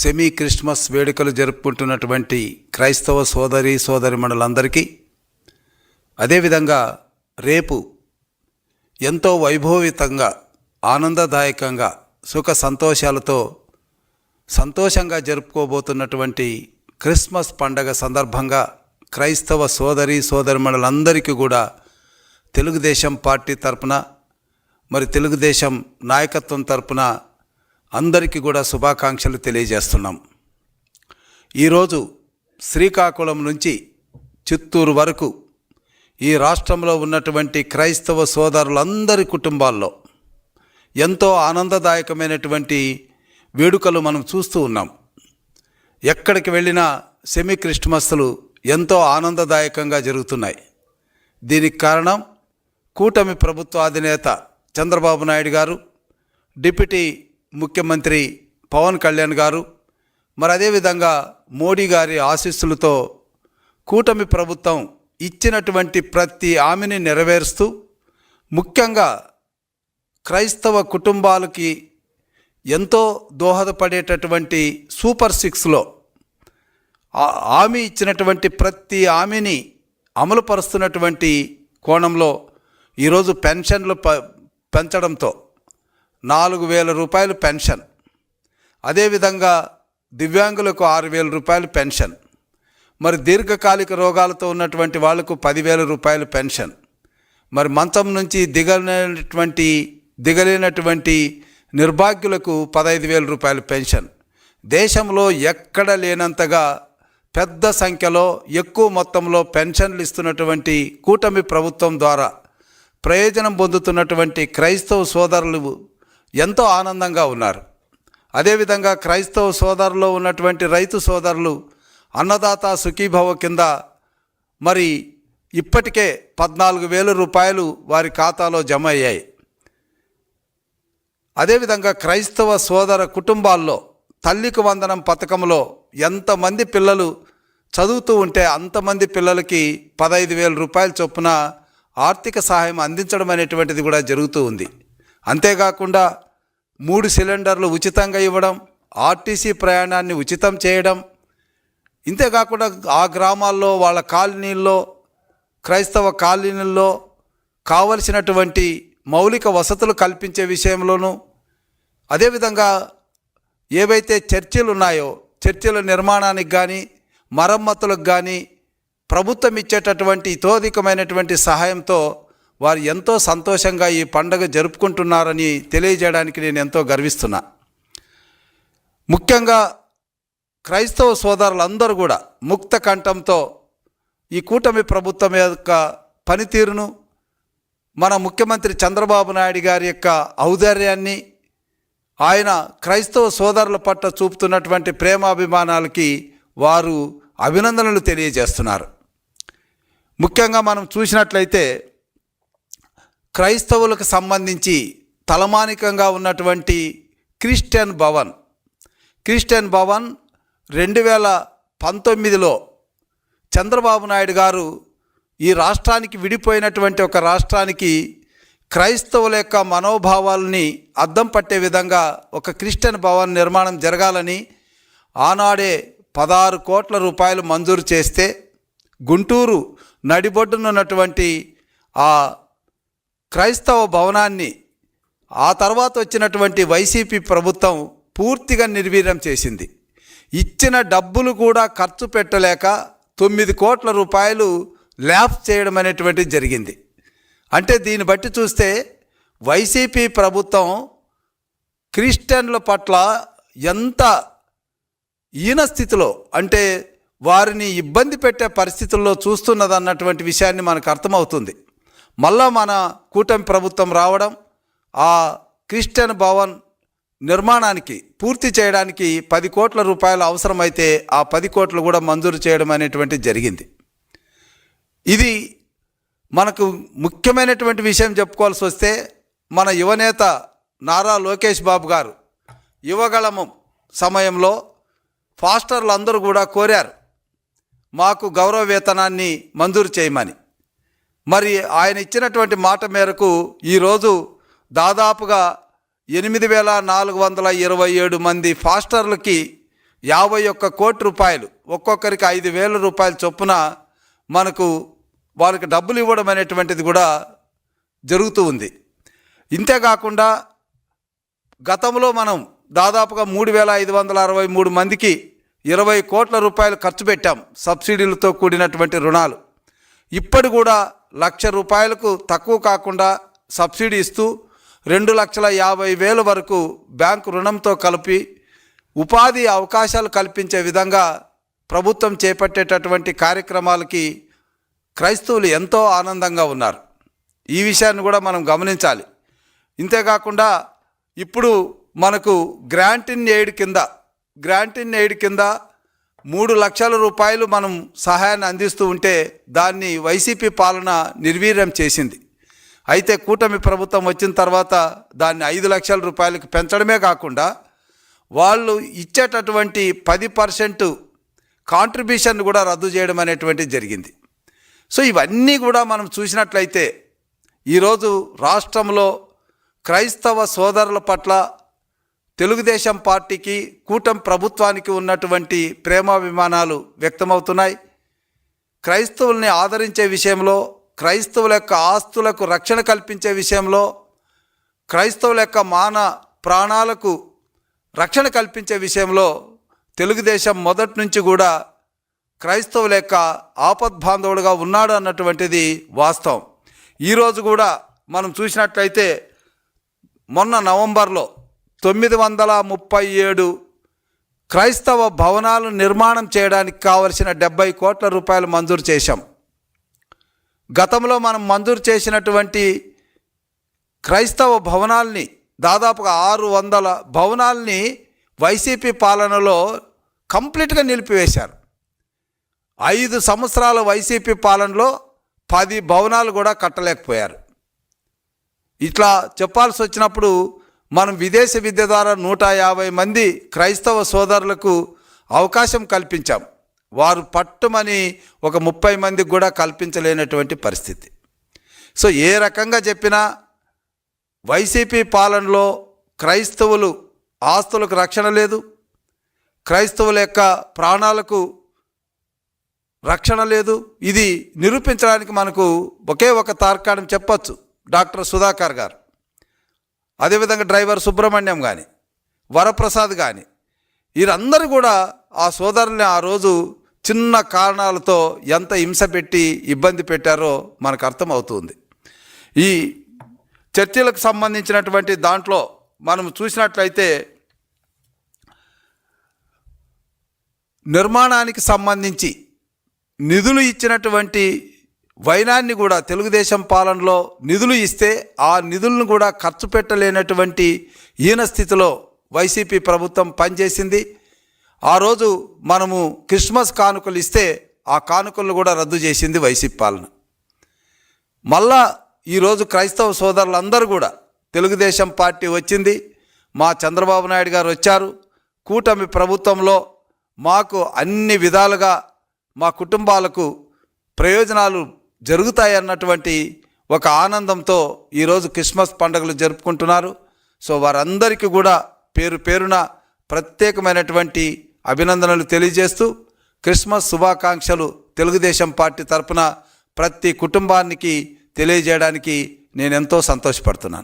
Semi Christmas వేడుకలు జరుపుకుంటున్నటువంటి క్రైస్తవ సోదరి సోదరిమణులందరికీ అదేవిధంగా రేపు ఎంతో వైభవితంగా ఆనందదాయకంగా సుఖ సంతోషాలతో సంతోషంగా జరుపుకోబోతున్నటువంటి క్రిస్మస్ పండగ సందర్భంగా క్రైస్తవ సోదరి సోదరిమణులందరికీ కూడా తెలుగుదేశం పార్టీ తరపున మరి తెలుగుదేశం నాయకత్వం తరపున అందరికీ కూడా శుభాకాంక్షలు తెలియజేస్తున్నాం. ఈరోజు శ్రీకాకుళం నుంచి చిత్తూరు వరకు ఈ రాష్ట్రంలో ఉన్నటువంటి క్రైస్తవ సోదరులందరి కుటుంబాల్లో ఎంతో ఆనందదాయకమైనటువంటి వేడుకలు మనం చూస్తూ ఉన్నాం. ఎక్కడికి వెళ్ళినా సెమీ క్రిస్మస్లు ఎంతో ఆనందదాయకంగా జరుగుతున్నాయి. దీనికి కారణం కూటమి ప్రభుత్వ అధినేత చంద్రబాబు నాయుడు గారు డిప్యూటీ ముఖ్యమంత్రి పవన్ కళ్యాణ్ గారు మరి అదేవిధంగా మోడీ గారి ఆశీస్సులతో కూటమి ప్రభుత్వం ఇచ్చినటువంటి ప్రతి హామీని నెరవేరుస్తూ ముఖ్యంగా క్రైస్తవ కుటుంబాలకి ఎంతో దోహదపడేటటువంటి సూపర్ సిక్స్లో ఆమె హామీ ఇచ్చినటువంటి ప్రతి హామీని అమలుపరుస్తున్నటువంటి కోణంలో ఈరోజు పెన్షన్లు ప పెంచడంతో నాలుగు వేల రూపాయలు పెన్షన్. అదేవిధంగా దివ్యాంగులకు ఆరు వేల రూపాయలు పెన్షన్. మరి దీర్ఘకాలిక రోగాలతో ఉన్నటువంటి వాళ్ళకు పదివేల రూపాయలు పెన్షన్. మరి మంచం నుంచి దిగలేనటువంటి దిగలేనటువంటి నిర్భాగ్యులకు పదహైదు వేల రూపాయలు పెన్షన్. దేశంలో ఎక్కడ లేనంతగా పెద్ద సంఖ్యలో ఎక్కువ మొత్తంలో పెన్షన్లు ఇస్తున్నటువంటి కూటమి ప్రభుత్వం ద్వారా ప్రయోజనం పొందుతున్నటువంటి క్రైస్తవ సోదరులు ఎంతో ఆనందంగా ఉన్నారు. అదేవిధంగా క్రైస్తవ సోదరులో ఉన్నటువంటి రైతు సోదరులు అన్నదాత సుఖీభవ కింద మరి ఇప్పటికే పద్నాలుగు వేల రూపాయలు వారి ఖాతాలో జమ అయ్యాయి. అదేవిధంగా క్రైస్తవ సోదర కుటుంబాల్లో తల్లికి వందనం పథకంలో ఎంతమంది పిల్లలు చదువుతూ ఉంటే అంతమంది పిల్లలకి పదహైదు వేల రూపాయల చొప్పున ఆర్థిక సహాయం అందించడం అనేటువంటిది కూడా జరుగుతూ ఉంది. అంతేకాకుండా మూడు సిలిండర్లు ఉచితంగా ఇవ్వడం ఆర్టీసీ ప్రయాణాన్ని ఉచితం చేయడం ఇంతేకాకుండా ఆ గ్రామాల్లో వాళ్ళ కాలనీల్లో క్రైస్తవ కాలనీల్లో కావలసినటువంటి మౌలిక వసతులు కల్పించే విషయంలోనూ అదేవిధంగా ఏవైతే చర్చిలు ఉన్నాయో చర్చిల నిర్మాణానికి కానీ మరమ్మతులకు కానీ ప్రభుత్వం ఇచ్చేటటువంటి ఇతోధికమైనటువంటి సహాయంతో వారు ఎంతో సంతోషంగా ఈ పండుగ జరుపుకుంటున్నారని తెలియజేయడానికి నేను ఎంతో గర్విస్తున్నా. ముఖ్యంగా క్రైస్తవ సోదరులందరూ కూడా ముక్త కంఠంతో ఈ కూటమి ప్రభుత్వం యొక్క పనితీరును మన ముఖ్యమంత్రి చంద్రబాబు నాయుడు గారి యొక్క ఔదార్యాన్ని ఆయన క్రైస్తవ సోదరుల పట్ల చూపుతున్నటువంటి ప్రేమాభిమానాలకి వారు అభినందనలు తెలియజేస్తున్నారు. ముఖ్యంగా మనం చూసినట్లయితే క్రైస్తవులకు సంబంధించి తలమానికంగా ఉన్నటువంటి క్రిస్టియన్ భవన్. క్రిస్టియన్ భవన్ రెండు వేల పంతొమ్మిదిలో చంద్రబాబు నాయుడు గారు ఈ రాష్ట్రానికి విడిపోయినటువంటి ఒక రాష్ట్రానికి క్రైస్తవుల యొక్క మనోభావాలని అద్దం పట్టే విధంగా ఒక క్రిస్టియన్ భవన్ నిర్మాణం జరగాలని ఆనాడే పదహారు కోట్ల రూపాయలు మంజూరు చేస్తే గుంటూరు నడిబొడ్డునున్నటువంటి ఆ క్రైస్తవ భవనాన్ని ఆ తర్వాత వచ్చినటువంటి వైసీపీ ప్రభుత్వం పూర్తిగా నిర్వీర్యం చేసింది. ఇచ్చిన డబ్బులు కూడా ఖర్చు పెట్టలేక తొమ్మిది కోట్ల రూపాయలు ల్యాప్ చేయడం అనేటువంటిది జరిగింది. అంటే దీన్ని బట్టి చూస్తే వైసీపీ ప్రభుత్వం క్రిస్టియన్ల పట్ల ఎంత ఈన స్థితిలో అంటే వారిని ఇబ్బంది పెట్టే పరిస్థితుల్లో చూస్తున్నదన్నటువంటి విషయాన్ని మనకు అర్థమవుతుంది. మళ్ళా మన కూటమి ప్రభుత్వం రావడం ఆ క్రిస్టియన్ భవన్ నిర్మాణానికి పూర్తి చేయడానికి పది కోట్ల రూపాయలు అవసరమైతే ఆ పది కోట్లు కూడా మంజూరు చేయడం అనేటువంటి జరిగింది. ఇది మనకు ముఖ్యమైనటువంటి విషయం చెప్పుకోవాల్సి వస్తే మన యువనేత నారా లోకేష్ బాబు గారు యువగళము సమయంలో ఫాస్టర్లు అందరూ కూడా కోరారు మాకు గౌరవ వేతనాన్ని మంజూరు చేయమని. మరి ఆయన ఇచ్చినటువంటి మాట మేరకు ఈరోజు దాదాపుగా ఎనిమిది వేల నాలుగు వందల ఇరవై ఏడు మంది ఫాస్టర్లకి యాభై ఒక్క కోటి రూపాయలు ఒక్కొక్కరికి ఐదు వేల రూపాయల చొప్పున మనకు వాళ్ళకి డబ్బులు ఇవ్వడం అనేటువంటిది కూడా జరుగుతూ ఉంది. ఇంతేకాకుండా గతంలో మనం దాదాపుగా మూడు వేల ఐదు వందల అరవై మూడు మందికి ఇరవై కోట్ల రూపాయలు ఖర్చు పెట్టాం సబ్సిడీలతో కూడినటువంటి రుణాలు. ఇప్పటి కూడా లక్ష రూపాయలకు తక్కువ కాకుండా సబ్సిడీ ఇస్తూ రెండు లక్షల యాభై వేల వరకు బ్యాంకు రుణంతో కలిపి ఉపాధి అవకాశాలు కల్పించే విధంగా ప్రభుత్వం చేపట్టేటటువంటి కార్యక్రమాలకి క్రైస్తవులు ఎంతో ఆనందంగా ఉన్నారు. ఈ విషయాన్ని కూడా మనం గమనించాలి. ఇంతేకాకుండా ఇప్పుడు మనకు గ్రాంట్ ఇన్ ఎయిడ్ కింద గ్రాంట్ ఇన్ ఎయిడ్ కింద మూడు లక్షల రూపాయలు మనం సహాయాన్ని అందిస్తూ ఉంటే దాన్ని వైసీపీ పాలన నిర్వీర్యం చేసింది. అయితే కూటమి ప్రభుత్వం వచ్చిన తర్వాత దాన్ని ఐదు లక్షల రూపాయలకు పెంచడమే కాకుండా వాళ్ళు ఇచ్చేటటువంటి పది పర్సెంట్ కాంట్రిబ్యూషన్ కూడా రద్దు చేయడం అనేటువంటిది జరిగింది. సో ఇవన్నీ కూడా మనం చూసినట్లయితే ఈరోజు రాష్ట్రంలో క్రైస్తవ సోదరుల పట్ల తెలుగుదేశం పార్టీకి కూటమి ప్రభుత్వానికి ఉన్నటువంటి ప్రేమాభిమానాలు వ్యక్తమవుతున్నాయి. క్రైస్తవుల్ని ఆదరించే విషయంలో క్రైస్తవుల యొక్క ఆస్తులకు రక్షణ కల్పించే విషయంలో క్రైస్తవుల యొక్క మాన ప్రాణాలకు రక్షణ కల్పించే విషయంలో తెలుగుదేశం మొదటి నుంచి కూడా క్రైస్తవుల యొక్క ఆపద్బాంధవుడుగా ఉన్నాడు అన్నటువంటిది వాస్తవం. ఈరోజు కూడా మనం చూసినట్లయితే మొన్న నవంబర్లో తొమ్మిది వందల ముప్పై ఏడు క్రైస్తవ భవనాలు నిర్మాణం చేయడానికి కావలసిన డెబ్బై కోట్ల రూపాయలు మంజూరు చేశాం. గతంలో మనం మంజూరు చేసినటువంటి క్రైస్తవ భవనాల్ని దాదాపుగా ఆరు వందల భవనాల్ని వైసీపీ పాలనలో కంప్లీట్గా నిలిపివేశారు. ఐదు సంవత్సరాల వైసీపీ పాలనలో పది భవనాలు కూడా కట్టలేకపోయారు. ఇట్లా చెప్పాల్సి వచ్చినప్పుడు మనం విదేశీ విద్య ద్వారా నూట యాభై మంది క్రైస్తవ సోదరులకు అవకాశం కల్పించాం. వారు పట్టుమని ఒక ముప్పై మందికి కూడా కల్పించలేనటువంటి పరిస్థితి. సో ఏ రకంగా చెప్పినా వైసీపీ పాలనలో క్రైస్తవులు ఆస్తులకు రక్షణ లేదు. క్రైస్తవుల యొక్క ప్రాణాలకు రక్షణ లేదు. ఇది నిరూపించడానికి మనకు ఒకే ఒక తార్కాణం చెప్పచ్చు. డాక్టర్ సుధాకర్ గారు. అదేవిధంగా డ్రైవర్ సుబ్రహ్మణ్యం కానీ వరప్రసాద్ కానీ వీరందరూ కూడా ఆ సోదరుల్ని ఆ రోజు చిన్న కారణాలతో ఎంత హింస పెట్టి ఇబ్బంది పెట్టారో మనకు అర్థమవుతుంది. ఈ చర్చలకు సంబంధించినటువంటి దాంట్లో మనం చూసినట్లయితే నిర్మాణానికి సంబంధించి నిధులు ఇచ్చినటువంటి వైనాన్ని కూడా తెలుగుదేశం పాలనలో నిధులు ఇస్తే ఆ నిధులను కూడా ఖర్చు పెట్టలేనటువంటి హీన స్థితిలో వైసీపీ ప్రభుత్వం పనిచేసింది. ఆ రోజు మనము క్రిస్మస్ కానుకలు ఇస్తే ఆ కానుకలను కూడా రద్దు చేసింది వైసీపీ పాలన. మళ్ళా ఈరోజు క్రైస్తవ సోదరులందరూ కూడా తెలుగుదేశం పార్టీ వచ్చింది. మా చంద్రబాబు నాయుడు గారు వచ్చారు. కూటమి ప్రభుత్వంలో మాకు అన్ని విధాలుగా మా కుటుంబాలకు ప్రయోజనాలు జరుగుతాయి అన్నటువంటి ఒక ఆనందంతో ఈరోజు క్రిస్మస్ పండుగలు జరుపుకుంటున్నారు. సో వారందరికీ కూడా పేరు పేరున ప్రత్యేకమైనటువంటి అభినందనలు తెలియజేస్తూ క్రిస్మస్ శుభాకాంక్షలు తెలుగుదేశం పార్టీ తరపున ప్రతి కుటుంబానికి తెలియజేయడానికి నేను ఎంతో సంతోషపడుతున్నాను.